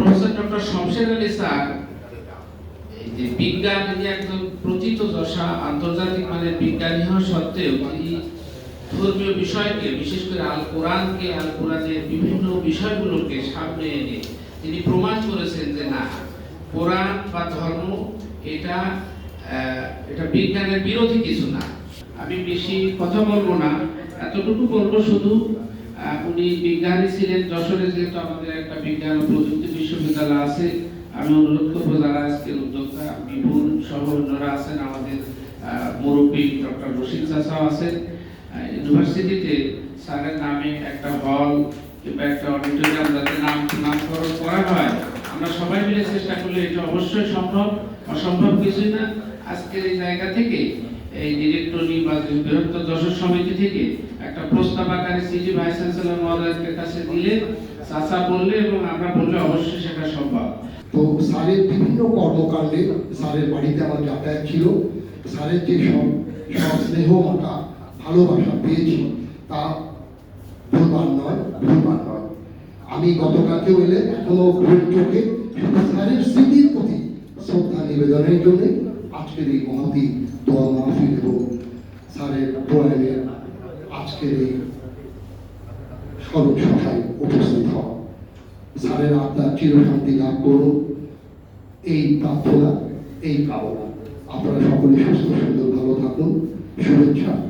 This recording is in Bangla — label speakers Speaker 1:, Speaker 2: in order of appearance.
Speaker 1: Professor doctor Shamsher Ali sir, এই যে বিজ্ঞান তিনি একজন প্রচিত দশা, আন্তর্জাতিক মানের বিজ্ঞানী হওয়া সত্ত্বেও তিনি ধর্মীয় বিষয়কে, বিশেষ করে আল কোরআনকে, আল কোরআনের বিভিন্ন বিষয়গুলোকে সামনে এনে তিনি প্রমাণ করেছেন যে না, কোরআন বা ধর্ম এটা এটা বিজ্ঞানের বিরোধী কিছু না। আমি বেশি কথা বলব না, এতটুকু বলব শুধু উনি বিজ্ঞানী ছিলেন, যশোরে যেহেতু আমাদের একটা বিজ্ঞান ও প্রযুক্তি বিশ্ববিদ্যালয় আছে, আমি অনুরোধ করব যারা আজকের উদ্যোক্তা, বিপুল সহ অন্যরা আছেন, আমাদের মুরব্বী ডক্টর রশিদ চাষাও আছেন। ইউনিভার্সিটিতে স্যারের নামে একটা হল কিংবা একটা অডিটোরিয়াম যাতে নাম, নামকরণ করা হয়, আমরা সবাই মিলে চেষ্টা করলে এটা অবশ্যই সম্ভব। অসম্ভব কিছুই না। আজকের এই জায়গা থেকে এই ডিরেক্টরি বা যে বৃহত্তর দর্শক সমিতি থেকে একটা প্রস্তাব আকারে সিটি ভাইস চ্যান্সেলর মহোদয়ের কাছে দিলে চাচা বললে এবং আমরা বললে অবশ্যই সেটা সম্ভব।
Speaker 2: তো স্যারের বিভিন্ন কর্মকাণ্ডে স্যারের বাড়িতে আমার যাতায়াত ছিল। স্যারের যে সব সব স্নেহ মাতা, ভালোবাসা পেয়েছি, তা ভুলবার নয় ভুলবার নয়। আমি গতকালকেও এলে এখনও ভুল চোখে স্যারের স্মৃতির প্রতি শ্রদ্ধা নিবেদনের জন্য আজকের এই মহতি দোয়া মাহফিল এবং স্যারের প্রয়াণের আজকের এই স্মরণ সভায় উপস্থিত হওয়া স্যারের আত্মার চিরশান্তি লাভ করুন। এই প্রার্থনা, এই কামনা। আপনারা সকলে সুস্থ, সুন্দর, ভালো থাকুন। শুভেচ্ছা।